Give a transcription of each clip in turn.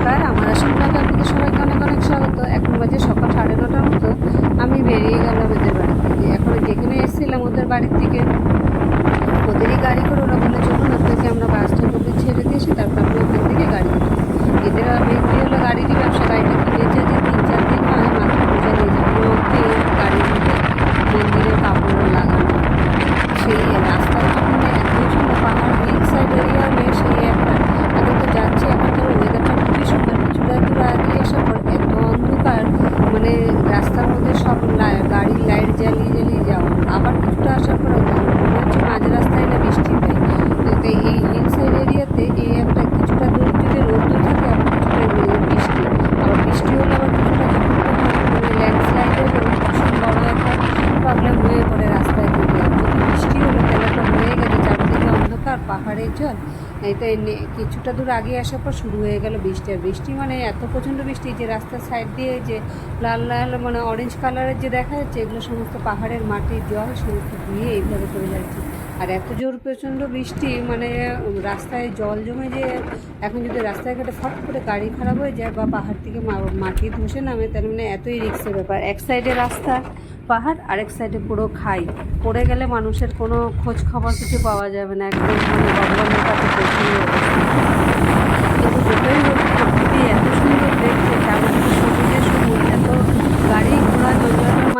নমস্কার, আমার আসল আপনাদের সবাইকে অনেক অনেক স্বাগত। এখন বাজে সকাল সাড়ে নটার মতো। আমি বেরিয়ে গেলাম ওদের বাড়ি থেকে। এখন যেখানে এসেছিলাম ওদের বাড়ির থেকে ওদেরই গাড়ি করে ওরা বলে চলুন আপনাকে আমরা বাস স্ট্যান্ড অব্দি ছেড়ে দিয়েছি তারপর আপনি ওখান থেকে গাড়ি করুন এদের মেনলি হলো গাড়িরই ব্যবসা গাড়িটা কিনেছে যে তিন চার দিন হয় মাত্র পূজা নিয়ে যাবে মধ্যে গাড়ির মধ্যে মন্দিরের কাপড় লাগানো সেই রাস্তার সামনে একদম সুন্দর পাহাড় হিল সাইড এরিয়া নেই সেই একটা এখন তো যাচ্ছে এখনকার ওয়েদারটা খুবই সুন্দর কিছুটা দূর আগে আসার পর এত অন্ধকার মানে রাস্তার মধ্যে সব গাড়ির লাইট জ্বালিয়ে জ্বালিয়ে যাওয়া। আবার কিছুটা আসার পর হচ্ছে মাঝ রাস্তায় না বৃষ্টি হয়। তো এই হিল সাইড এরিয়াতে এই একটা কিছুটা দূর যদি রোদ্দুর থাকে, আবার কিছুটা বৃষ্টি। আবার বৃষ্টি হলে আবার কিছুটা মানে ল্যান্ডস্লাইড ভীষণ বড় একটা প্রবলেম হয়ে পড়ে রাস্তায় যদি বৃষ্টি হলে তাহলে তো হয়ে গেছে চারদিকে অন্ধকার, পাহাড়ের জল নে- কিছুটা দূর আগে আসার পর শুরু হয়ে গেল বৃষ্টি। আর বৃষ্টি মানে এত প্রচণ্ড বৃষ্টি যে রাস্তার সাইড দিয়ে যে লাল লাল মানে অরেঞ্জ কালারের যে দেখা যাচ্ছে, এগুলো সমস্ত পাহাড়ের মাটির জল সমস্ত ধুয়ে এইভাবে চলে যাচ্ছে। আর এত জোর প্রচণ্ড বৃষ্টি মানে রাস্তায় জল জমে যে এখন যদি রাস্তায় ঘাটে ফট করে গাড়ি খারাপ হয়ে যায় বা পাহাড় থেকে মাটি ধসে নামে, তার মানে এতই রিক্সের ব্যাপার। এক সাইডে রাস্তা পাহাড়, আরেক সাইডে পুরো খাই। পড়ে গেলে মানুষের কোনো খোঁজ খবর কিছু পাওয়া যাবে না, একদম মানে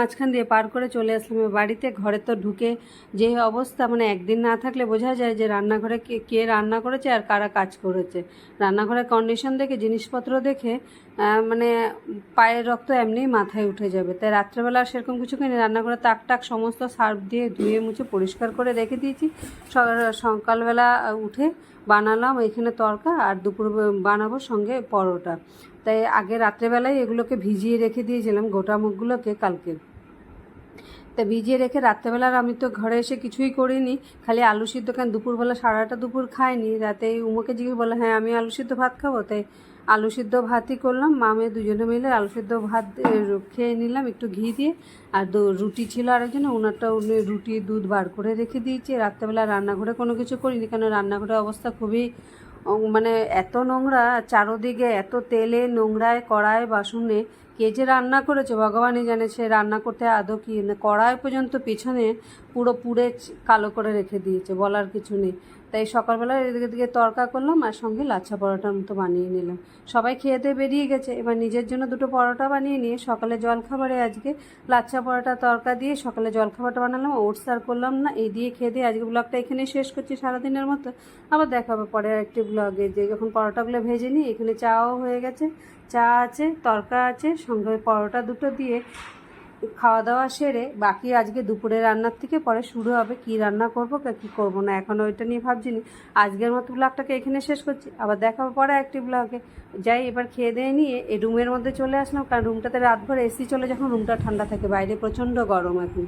মাঝখান দিয়ে পার করে চলে আসলাম। বাড়িতে ঘরে তো ঢুকে যে অবস্থা মানে একদিন না থাকলে বোঝা যায় যে রান্নাঘরে কে কে রান্না করেছে আর কারা কাজ করেছে। রান্নাঘরের কন্ডিশন দেখে, জিনিসপত্র দেখে মানে পায়ের রক্ত এমনিই মাথায় উঠে যাবে। তাই রাত্রেবেলা সেরকম কিছু কিনে রান্নাঘরে তাক টাক সমস্ত সার্ফ দিয়ে ধুয়ে মুছে পরিষ্কার করে রেখে দিয়েছি। সকালবেলা উঠে বানালাম এখানে তরকা আর দুপুর বানাবো সঙ্গে পরোটা। তাই আগে রাত্রেবেলায় এগুলোকে ভিজিয়ে রেখে দিয়েছিলাম গোটা মুখগুলোকে কালকে। তা ভিজিয়ে রেখে রাত্রেবেলার আমি তো ঘরে এসে কিছুই করিনি, খালি আলু সিদ্ধ কেন দুপুরবেলা সারাটা দুপুর খাইনি। রাতে উমোকে জিজ্ঞেস বলে হ্যাঁ আমি আলু সিদ্ধ ভাত খাব? তাই আলু সিদ্ধ ভাতই করলাম মামে দুজনে মিলে আলু সিদ্ধ ভাত খেয়ে নিলাম একটু ঘি দিয়ে। আর রুটি ছিল আরেকজন ওনারটা উনি রুটি দুধ বার করে রেখে দিয়েছি। রাত্রেবেলা রান্নাঘরে কোনো কিছু করিনি, কেন রান্নাঘরের অবস্থা খুবই মানে এত নোংরা, চারোদিকে এত তেলে নোংরায় কড়ায় বাসনে, কে যে রান্না করেছে, ভগবানই জানে সে রান্না করতে আদৌ কি কড়ায় কড়াই পর্যন্ত পিছনে পুরো পুড়ে কালো করে রেখে দিয়েছে, বলার কিছু নেই। তাই সকালবেলা এদিকে দিকে তরকা করলাম আর সঙ্গে লাচ্ছা পরোটার মতো বানিয়ে নিলাম। সবাই খেয়ে দিয়ে বেরিয়ে গেছে। এবার নিজের জন্য দুটো পরোটা বানিয়ে নিয়ে সকালে জলখাবারে আজকে লাচ্ছা পরোটা তরকা দিয়ে সকালে জলখাবারটা বানালাম। ওটস আর করলাম না, এই দিয়ে খেয়ে দিয়ে আজকে ব্লগটা এখানেই শেষ করছি সারাদিনের মতো। আবার দেখা হবে পরের একটি ব্লগে যে যখন পরোটাগুলো ভেজে নিই, এখানে চাও হয়ে গেছে, চা আছে তরকা আছে, সঙ্গে পরোটা দুটো দিয়ে খাওয়া দাওয়া সেরে বাকি আজকে দুপুরে রান্নার থেকে পরে শুরু হবে কি রান্না করব, কি করব না, এখন ওইটা নিয়ে ভাবছি নি আজকের মতো ব্লগটাকে এখানে শেষ করছি, আবার দেখা পরে একটি ব্লগে। যাই, এবার খেয়ে দিয়ে নিয়ে এই রুমের মধ্যে চলে আসলাম, কারণ রুমটাতে রাতভর এসি চলে যখন, রুমটা ঠান্ডা থাকে, বাইরে প্রচণ্ড গরম এখন।